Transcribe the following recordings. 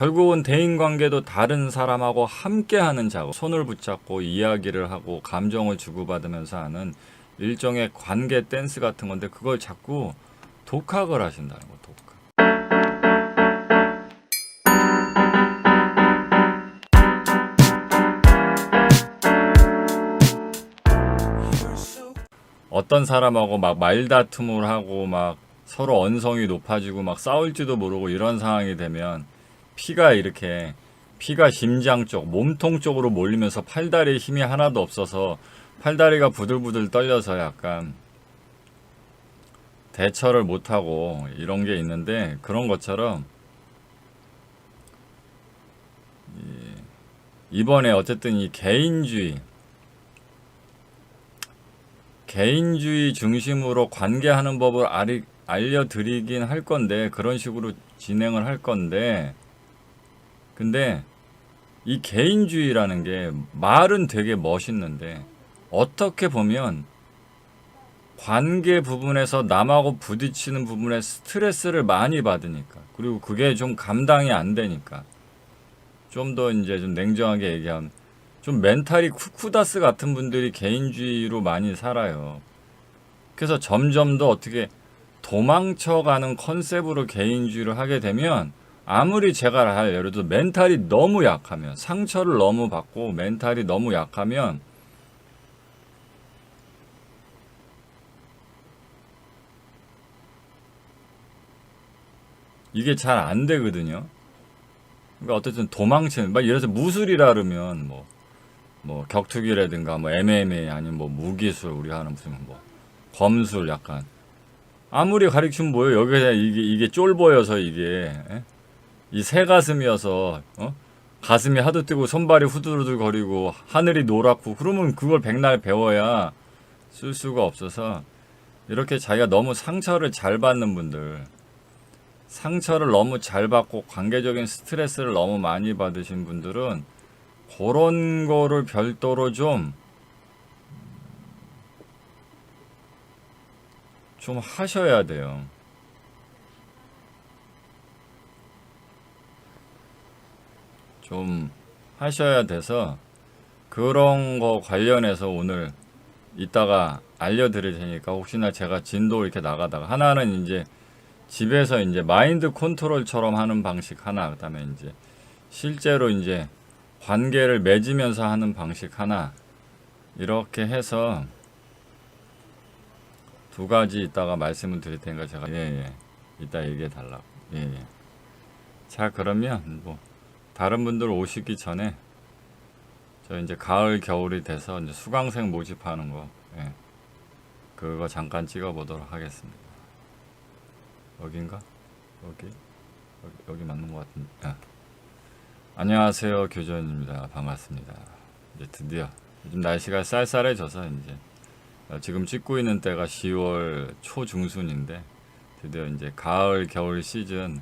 결국은 대인 관계도 다른 사람하고 함께 하는 작업, 손을 붙잡고 이야기를 하고 감정을 주고받으면서 하는 일종의 관계 댄스 같은 건데 그걸 자꾸 독학을 하신다는 거, 독학. 어떤 사람하고 막 말다툼을 하고 막 서로 언성이 높아지고 막 싸울지도 모르고 이런 상황이 되면 피가 이렇게 피가 심장 쪽, 몸통 쪽으로 몰리면서 팔다리에 힘이 하나도 없어서 팔다리가 부들부들 떨려서 약간 대처를 못하고 이런 게 있는데 그런 것처럼 이- 이번에 어쨌든 이 개인주의 개인주의 중심으로 관계하는 법을 알려드리긴 할 건데 그런 식으로 진행을 할 건데 근데 이 개인주의라는 게 말은 되게 멋있는데 어떻게 보면 관계 부분에서 남하고 부딪히는 부분에 스트레스를 많이 받으니까 그리고 그게 좀 감당이 안 되니까 좀 더 이제 좀 냉정하게 얘기하면 좀 멘탈이 쿠쿠다스 같은 분들이 개인주의로 많이 살아요. 그래서 점점 더 어떻게 도망쳐가는 컨셉으로 개인주의를 하게 되면 아무리 제가 할 예를 들어 멘탈이 너무 약하면 상처를 너무 받고 멘탈이 너무 약하면 이게 잘 안 되거든요. 그러니까 어쨌든 도망치는 막 예를 들어서 무술이라 그러면 뭐뭐 격투기라든가 뭐 MMA 아니면 뭐 무기술 우리 하는 무슨 뭐 검술 약간. 아무리 가르치면 뭐예요? 여기에 이게 이게 쫄보여서 이게 이 새 가슴이어서 어? 가슴이 하도 뛰고 손발이 후들후들 거리고 하늘이 노랗고 그러면 그걸 백날 배워야 쓸 수가 없어서 이렇게 자기가 너무 상처를 잘 받는 분들 상처를 너무 잘 받고 관계적인 스트레스를 너무 많이 받으신 분들은 그런 거를 별도로 좀, 좀 하셔야 돼요. 좀 하셔야 돼서 그런 거 관련해서 오늘 이따가 알려드릴 테니까 혹시나 제가 진도 이렇게 나가다가 하나는 이제 집에서 이제 마인드 컨트롤처럼 하는 방식 하나 그다음에 이제 실제로 이제 관계를 맺으면서 하는 방식 하나 이렇게 해서 두 가지 이따가 말씀을 드릴 테니까 제가 예예. 이따 얘기해 달라고. 예예. 자 그러면 뭐 다른 분들 오시기 전에 저 이제 가을 겨울이 돼서 이제 수강생 모집하는 거 예. 그거 잠깐 찍어 보도록 하겠습니다. 여긴가? 여기? 여기, 여기 맞는 것 같은데 아. 안녕하세요 교전입니다. 반갑습니다. 이제 드디어 요즘 날씨가 쌀쌀해져서 이제 어, 지금 찍고 있는 때가 10월 초중순인데 드디어 이제 가을 겨울 시즌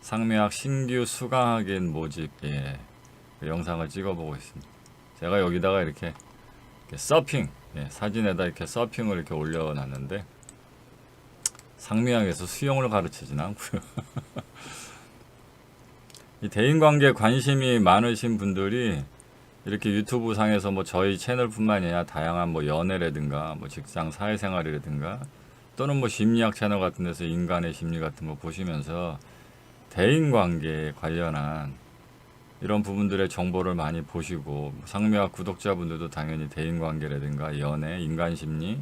상미학 신규 수강학인 모집 예, 그 영상을 찍어보고 있습니다. 제가 여기다가 이렇게, 이렇게 서핑 예, 사진에다 이렇게 서핑을 이렇게 올려놨는데 상미학에서 수영을 가르치진 않고요. 이 대인관계에 관심이 많으신 분들이 이렇게 유튜브 상에서 뭐 저희 채널뿐만 아니라 다양한 뭐 연애라든가 뭐 직장 사회생활이라든가 또는 뭐 심리학 채널 같은 데서 인간의 심리 같은 거 보시면서 대인관계에 관련한 이런 부분들의 정보를 많이 보시고 상미학 구독자분들도 당연히 대인관계라든가 연애, 인간심리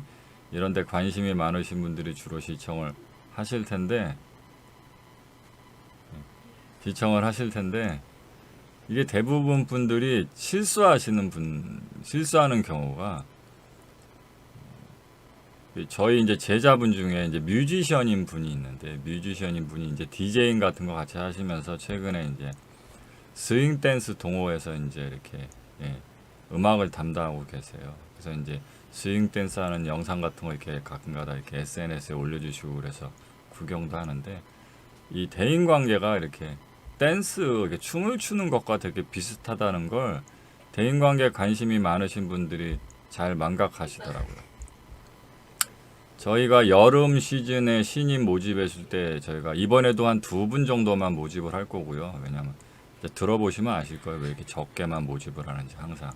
이런 데 관심이 많으신 분들이 주로 시청을 하실 텐데 시청을 하실 텐데 이게 대부분 분들이 실수하시는 분 실수하는 경우가 저희 이제 제자분 중에 이제 뮤지션인 분이 있는데 뮤지션인 분이 이제 디제잉 같은 거 같이 하시면서 최근에 이제 스윙 댄스 동호회에서 이제 이렇게 예, 음악을 담당하고 계세요. 그래서 이제 스윙 댄스 하는 영상 같은 거 이렇게 가끔가다 이렇게 SNS에 올려주시고 그래서 구경도 하는데 이 대인 관계가 이렇게 댄스 이렇게 춤을 추는 것과 되게 비슷하다는 걸 대인 관계에 관심이 많으신 분들이 잘 망각하시더라고요. 저희가 여름 시즌에 신인 모집했을 때 저희가 이번에도 한 두 분 정도만 모집을 할 거고요. 왜냐면 들어보시면 아실 거예요. 왜 이렇게 적게만 모집을 하는지 항상.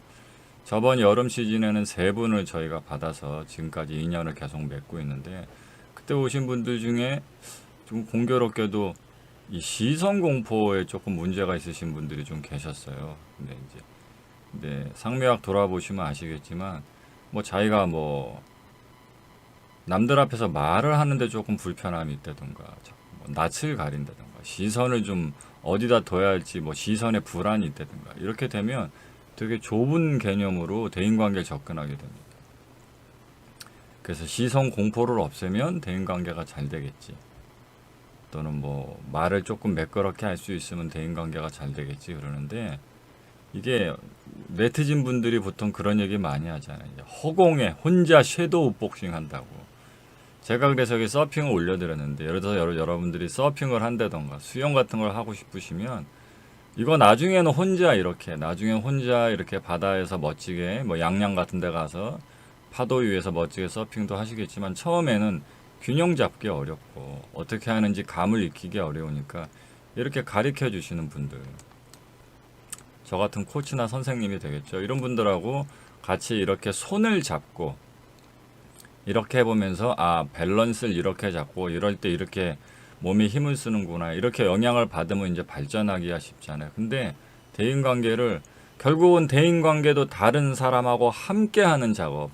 저번 여름 시즌에는 세 분을 저희가 받아서 지금까지 2년을 계속 맺고 있는데 그때 오신 분들 중에 좀 공교롭게도 이 시선 공포에 조금 문제가 있으신 분들이 좀 계셨어요. 근데 이제 근데 상묘학 돌아보시면 아시겠지만 뭐 자기가 뭐 남들 앞에서 말을 하는데 조금 불편함이 있다든가 자꾸 뭐 낯을 가린다든가 시선을 좀 어디다 둬야 할지 뭐 시선에 불안이 있다든가 이렇게 되면 되게 좁은 개념으로 대인관계에 접근하게 됩니다. 그래서 시선 공포를 없애면 대인관계가 잘 되겠지. 또는 뭐 말을 조금 매끄럽게 할 수 있으면 대인관계가 잘 되겠지 그러는데 이게 네티즌 분들이 보통 그런 얘기 많이 하잖아요. 허공에 혼자 섀도우 복싱 한다고. 제가 그래서 여기 서핑을 올려드렸는데 예를 들어서 여러, 여러분들이 서핑을 한다던가 수영 같은 걸 하고 싶으시면 이거 나중에는 혼자 이렇게 나중에 혼자 이렇게 바다에서 멋지게 뭐 양양 같은 데 가서 파도 위에서 멋지게 서핑도 하시겠지만 처음에는 균형 잡기 어렵고 어떻게 하는지 감을 익히기 어려우니까 이렇게 가르쳐 주시는 분들 저 같은 코치나 선생님이 되겠죠. 이런 분들하고 같이 이렇게 손을 잡고 이렇게 해보면서 아 밸런스를 이렇게 잡고 이럴 때 이렇게 몸에 힘을 쓰는구나 이렇게 영향을 받으면 이제 발전하기가 쉽잖아요. 근데 대인관계를 결국은 대인관계도 다른 사람하고 함께하는 작업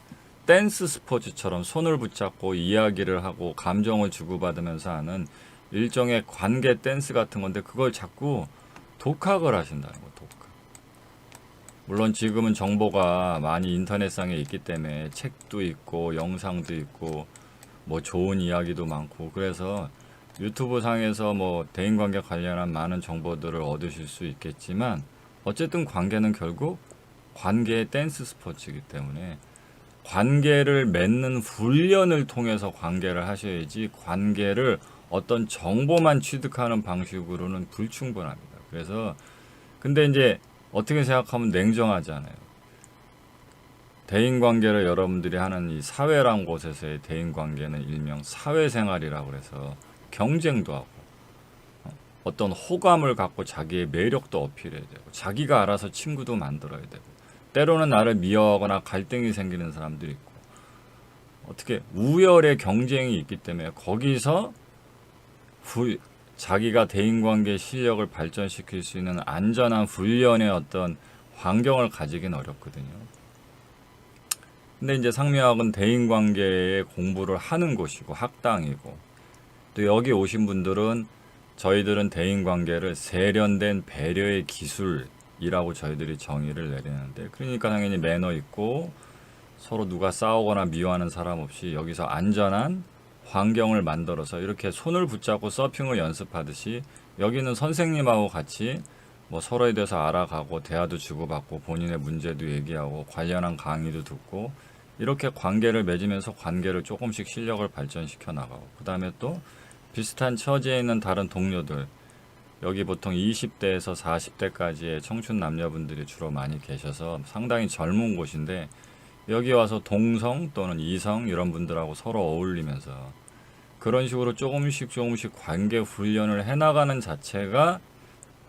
댄스 스포츠처럼 손을 붙잡고 이야기를 하고 감정을 주고받으면서 하는 일종의 관계 댄스 같은 건데 그걸 자꾸 독학을 하신다는 거 독학. 물론 지금은 정보가 많이 인터넷상에 있기 때문에 책도 있고 영상도 있고 뭐 좋은 이야기도 많고 그래서 유튜브 상에서 뭐 대인관계 관련한 많은 정보들을 얻으실 수 있겠지만 어쨌든 관계는 결국 관계의 댄스 스포츠이기 때문에 관계를 맺는 훈련을 통해서 관계를 하셔야지 관계를 어떤 정보만 취득하는 방식으로는 불충분합니다. 그래서 근데 이제 어떻게 생각하면 냉정하잖아요. 대인 관계를 여러분들이 하는 이 사회란 곳에서의 대인 관계는 일명 사회생활이라고 그래서 경쟁도 하고 어, 어떤 호감을 갖고 자기의 매력도 어필해야 되고 자기가 알아서 친구도 만들어야 되고 때로는 나를 미워하거나 갈등이 생기는 사람들이 있고 어떻게 우열의 경쟁이 있기 때문에 거기서 후, 자기가 대인관계 실력을 발전시킬 수 있는 안전한 훈련의 어떤 환경을 가지긴 어렵거든요. 근데 이제 상미학은 대인관계의 공부를 하는 곳이고 학당이고 또 여기 오신 분들은 저희들은 대인관계를 세련된 배려의 기술이라고 저희들이 정의를 내리는데 그러니까 당연히 매너 있고 서로 누가 싸우거나 미워하는 사람 없이 여기서 안전한 환경을 만들어서 이렇게 손을 붙잡고 서핑을 연습하듯이 여기는 선생님하고 같이 뭐 서로에 대해서 알아가고 대화도 주고받고 본인의 문제도 얘기하고 관련한 강의도 듣고 이렇게 관계를 맺으면서 관계를 조금씩 실력을 발전시켜 나가고 그 다음에 또 비슷한 처지에 있는 다른 동료들 여기 보통 20대에서 40대까지의 청춘 남녀분들이 주로 많이 계셔서 상당히 젊은 곳인데 여기 와서 동성 또는 이성 이런 분들하고 서로 어울리면서 그런 식으로 조금씩 조금씩 관계 훈련을 해나가는 자체가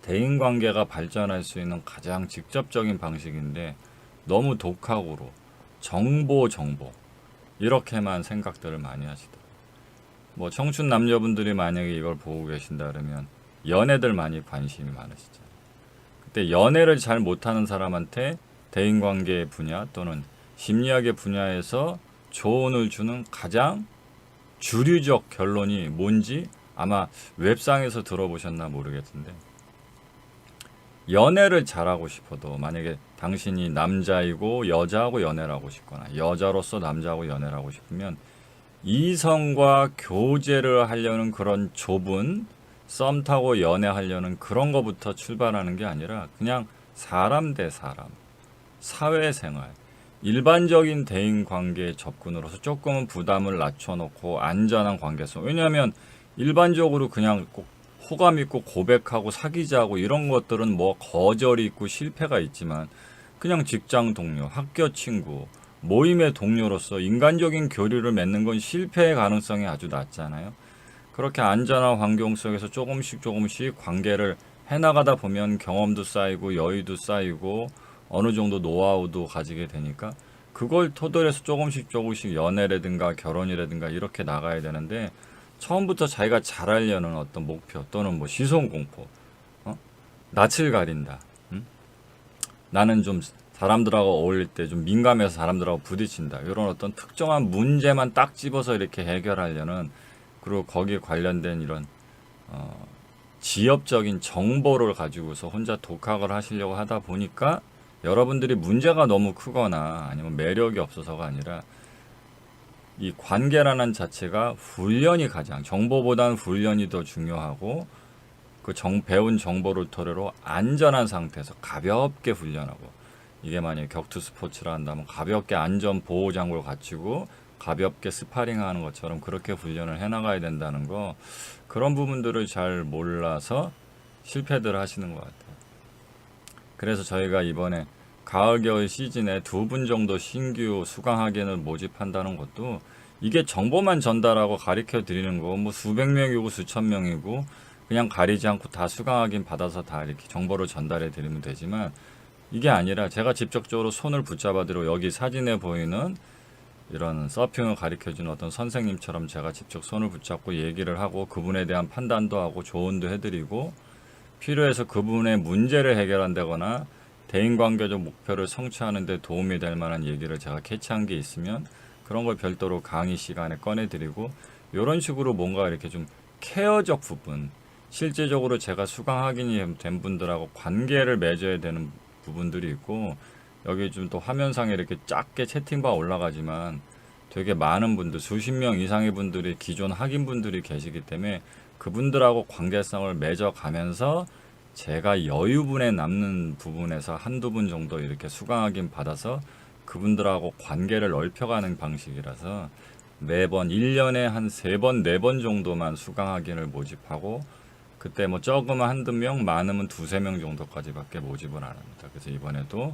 대인 관계가 발전할 수 있는 가장 직접적인 방식인데 너무 독학으로 정보 정보 이렇게만 생각들을 많이 하시더라고요. 뭐 청춘 남녀분들이 만약에 이걸 보고 계신다 그러면 연애들 많이 관심이 많으시잖아요. 그때 연애를 잘 못하는 사람한테 대인관계 분야 또는 심리학의 분야에서 조언을 주는 가장 주류적 결론이 뭔지 아마 웹상에서 들어보셨나 모르겠는데 연애를 잘하고 싶어도 만약에 당신이 남자이고 여자하고 연애를 하고 싶거나 여자로서 남자하고 연애를 하고 싶으면 이성과 교제를 하려는 그런 좁은 썸 타고 연애하려는 그런 거부터 출발하는 게 아니라 그냥 사람 대 사람 사회생활 일반적인 대인 관계에 접근으로서 조금은 부담을 낮춰놓고 안전한 관계성. 왜냐하면 일반적으로 그냥 꼭 호감 있고 고백하고 사귀자고 이런 것들은 뭐 거절이 있고 실패가 있지만 그냥 직장 동료, 학교 친구, 모임의 동료로서 인간적인 교류를 맺는 건 실패의 가능성이 아주 낮잖아요. 그렇게 안전한 환경 속에서 조금씩 조금씩 관계를 해나가다 보면 경험도 쌓이고 여유도 쌓이고 어느 정도 노하우도 가지게 되니까 그걸 토대로 해서 조금씩 조금씩 연애라든가 결혼이라든가 이렇게 나가야 되는데 처음부터 자기가 잘하려는 어떤 목표 또는 뭐 시선 공포, 어? 낯을 가린다. 응? 나는 좀 사람들하고 어울릴 때 좀 민감해서 사람들하고 부딪힌다. 이런 어떤 특정한 문제만 딱 집어서 이렇게 해결하려는 그리고 거기에 관련된 이런 어, 지엽적인 정보를 가지고서 혼자 독학을 하시려고 하다 보니까 여러분들이 문제가 너무 크거나 아니면 매력이 없어서가 아니라 이 관계라는 자체가 훈련이 가장 정보보다는 훈련이 더 중요하고 그 정, 배운 정보를 토대로 안전한 상태에서 가볍게 훈련하고 이게 만약에 격투 스포츠라 한다면 가볍게 안전 보호 장구를 갖추고 가볍게 스파링하는 것처럼 그렇게 훈련을 해나가야 된다는 거 그런 부분들을 잘 몰라서 실패들 하시는 것 같아요. 그래서 저희가 이번에 가을 겨울 시즌에 두 분 정도 신규 수강 학연을 모집한다는 것도 이게 정보만 전달하고 가르쳐 드리는 거 뭐 수백 명이고 수천 명이고 그냥 가리지 않고 다 수강 학연 받아서 다 이렇게 정보를 전달해 드리면 되지만 이게 아니라 제가 직접적으로 손을 붙잡아 드리고 여기 사진에 보이는 이런 서핑을 가르쳐 주는 어떤 선생님처럼 제가 직접 손을 붙잡고 얘기를 하고 그분에 대한 판단도 하고 조언도 해드리고 필요해서 그분의 문제를 해결한다거나 대인관계적 목표를 성취하는 데 도움이 될 만한 얘기를 제가 캐치한 게 있으면 그런 걸 별도로 강의 시간에 꺼내드리고 이런 식으로 뭔가 이렇게 좀 케어적 부분 실제적으로 제가 수강 확인이 된 분들하고 관계를 맺어야 되는 부분들이 있고 여기 좀 또 화면상에 이렇게 작게 채팅방 올라가지만 되게 많은 분들 수십 명 이상의 분들이 기존 학인 분들이 계시기 때문에 그분들하고 관계성을 맺어가면서 제가 여유분에 남는 부분에서 한두 분 정도 이렇게 수강 확인 받아서 그분들하고 관계를 넓혀가는 방식이라서 매번 1년에 한세 번, 네번 정도만 수강 확인을 모집하고 그때 뭐 적으면 한두 명, 많으면 두세 명 정도까지밖에 모집을 안 합니다. 그래서 이번에도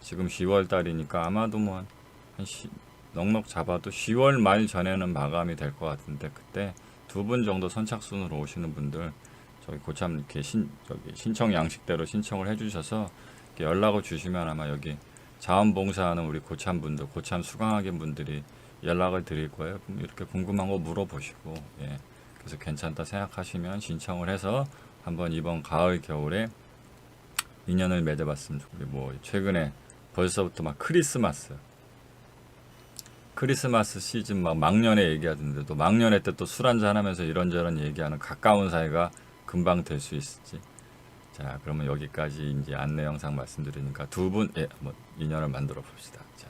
지금 10월 달이니까 아마도 뭐 한, 한 시, 넉넉 잡아도 10월 말 전에는 마감이 될 것 같은데 그때 두 분 정도 선착순으로 오시는 분들 저기 고참 이렇게 신 저기 신청 양식대로 신청을 해주셔서 연락을 주시면 아마 여기 자원봉사하는 우리 고참 분들 고참 수강학인 분들이 연락을 드릴 거예요. 이렇게 궁금한 거 물어보시고 예. 그래서 괜찮다 생각하시면 신청을 해서 한번 이번 가을 겨울에 인연을 맺어봤으면 좋겠고 뭐 최근에 벌써부터 막 크리스마스 크리스마스 시즌 막 막년에 얘기하던데 또 막년회 때또 술 한잔 하면서 이런저런 얘기하는 가까운 사이가 금방 될 수 있을지. 자 그러면 여기까지 이제 안내 영상 말씀드리니까 두 분 예, 뭐 인연을 만들어 봅시다. 자